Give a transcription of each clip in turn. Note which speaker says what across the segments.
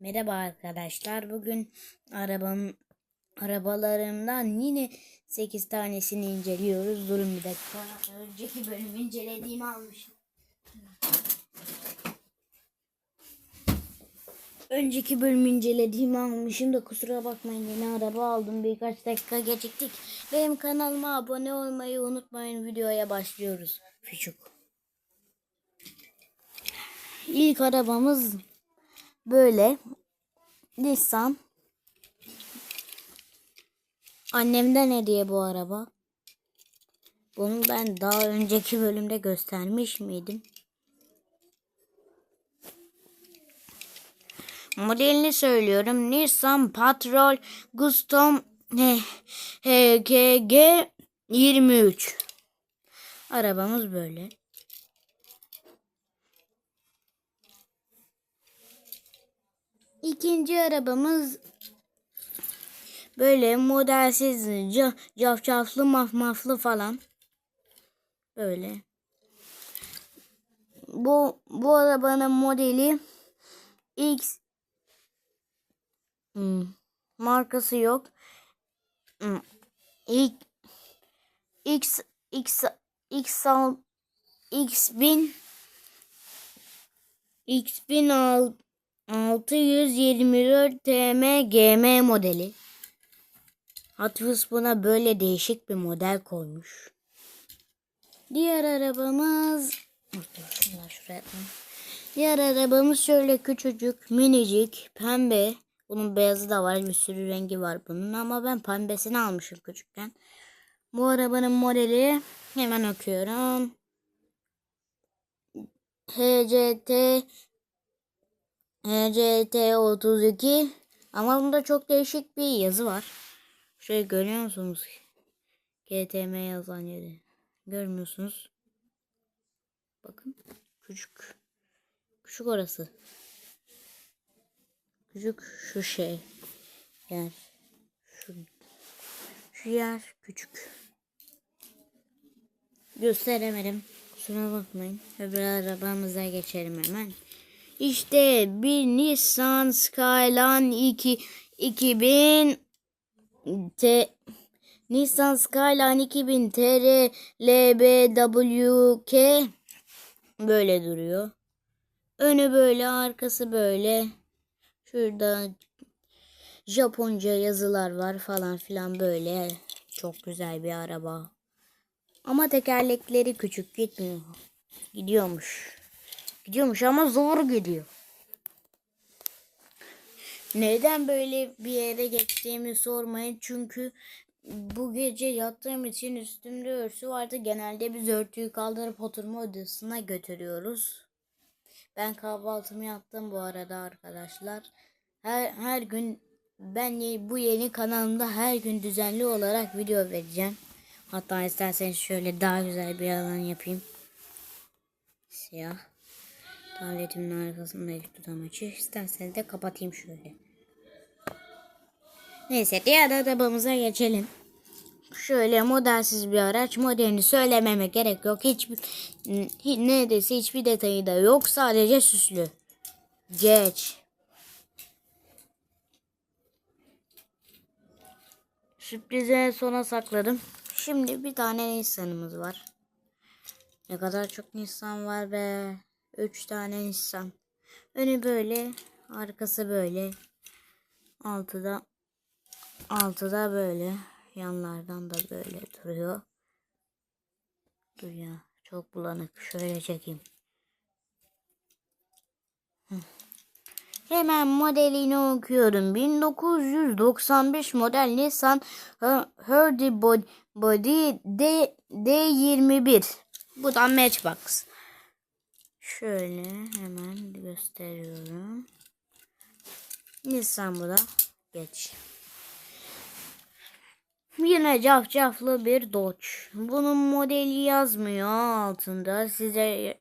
Speaker 1: Merhaba arkadaşlar. Bugün arabam arabalarımdan yine 8 tanesini inceliyoruz. Durun bir dakika. Önceki bölüm incelediğimi almışım. Önceki bölüm incelediğimi almışım da kusura bakmayın yeni araba aldım. Birkaç dakika geciktik. Benim kanalıma abone olmayı unutmayın. Videoya başlıyoruz. Küçük. İlk arabamız böyle Nissan. Annemden hediye bu araba. Bunu ben daha önceki bölümde göstermiş miydim? Modelini söylüyorum. Nissan Patrol Custom HGG 23. Arabamız böyle. İkinci arabamız böyle modelsiz, ca- cafcaflı, mafmaflı falan. Böyle. Bu bu arabanın modeli X Hmm, markası yok. Hmm, X X X X X bin X bin al 624 TM GM modeli. Hot buna böyle değişik bir model koymuş. Diğer arabamız. Diğer arabamız şöyle küçücük, minicik, pembe. Bunun beyazı da var, bir sürü rengi var bunun ama ben pembesini almışım küçükken. Bu arabanın modeli hemen okuyorum. HCT HCT32 ama bunda çok değişik bir yazı var. Şöyle görüyor musunuz? GTM yazan yeri. Görmüyorsunuz. Bakın. Küçük. Küçük orası. Küçük şu şey. Yer. Şu, şu yer küçük. Gösteremedim. Kusura bakmayın. Öbür arabamıza geçelim hemen. İşte bir Nissan Skyline 2 2000 T Nissan Skyline 2000 TR LBWK böyle duruyor. Önü böyle, arkası böyle. Şurada Japonca yazılar var falan filan böyle. Çok güzel bir araba. Ama tekerlekleri küçük gitmiyor. Gidiyormuş. Gidiyormuş ama zor gidiyor. Neden böyle bir yere geçtiğimi sormayın. Çünkü bu gece yattığım için üstümde örtü vardı. Genelde biz örtüyü kaldırıp oturma odasına götürüyoruz. Ben kahvaltımı yaptım bu arada arkadaşlar. Her, her gün ben bu yeni kanalımda her gün düzenli olarak video vereceğim. Hatta isterseniz şöyle daha güzel bir alan yapayım. Siyah. Tabletimin arkasındaki tutamaçı. İsterseniz de kapatayım şöyle. Neyse diğer arabamıza geçelim. Şöyle modelsiz bir araç. Modelini söylememe gerek yok. Hiçbir hi- neredeyse hiçbir detayı da yok. Sadece süslü. Geç. Sürprize sona sakladım. Şimdi bir tane Nissan'ımız var. Ne kadar çok Nissan var be. Üç tane Nissan. Önü böyle. Arkası böyle. Altıda altıda böyle. Yanlardan da böyle duruyor. Dur ya. Çok bulanık. Şöyle çekeyim. Hemen modelini okuyorum. 1995 model Nissan Hardy Bod- Body D D21. Bu da Matchbox. Şöyle hemen gösteriyorum. Nissan bu da. Geç. Yine cafcaflı bir Dodge. Bunun modeli yazmıyor altında. Size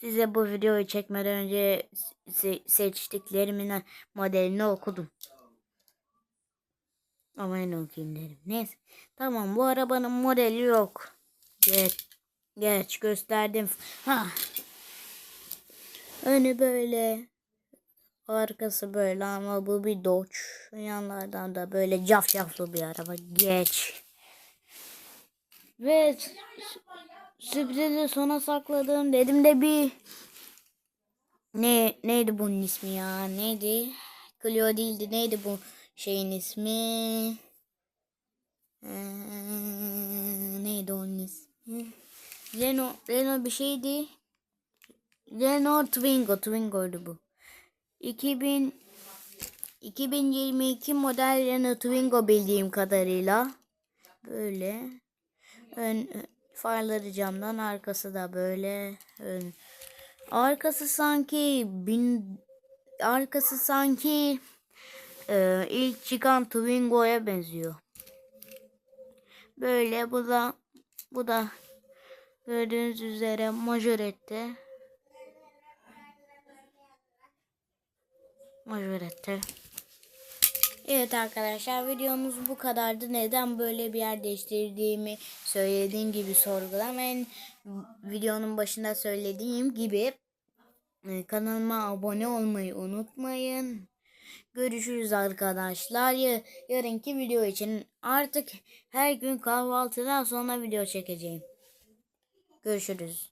Speaker 1: size bu videoyu çekmeden önce se- seçtiklerimin modelini okudum. Ama en okuyayım dedim. Neyse. Tamam bu arabanın modeli yok. Geç. Geç gösterdim. Ha. Önü böyle. Arkası böyle ama bu bir Dodge. Yanlardan da böyle cafcaflı bir araba. Geç. Ve sürprizi sona sakladım. Dedim de bir ne neydi bunun ismi ya? Neydi? Clio değildi. Neydi bu şeyin ismi? Ee, neydi onun ismi? Renault, Renault bir şeydi. Renault Twingo. Twingo'ydu bu. 2000 2022 model Renault Twingo bildiğim kadarıyla. Böyle. Ön farları camdan arkası da böyle. Ön. Arkası sanki bin arkası sanki e, ilk çıkan Twingo'ya benziyor. Böyle bu da bu da gördüğünüz üzere majorette. Majorette. Evet arkadaşlar videomuz bu kadardı. Neden böyle bir yer değiştirdiğimi söylediğim gibi sorgulamayın. Videonun başında söylediğim gibi e, kanalıma abone olmayı unutmayın. Görüşürüz arkadaşlar. Ya- Yarınki video için artık her gün kahvaltıdan sonra video çekeceğim. Görüşürüz.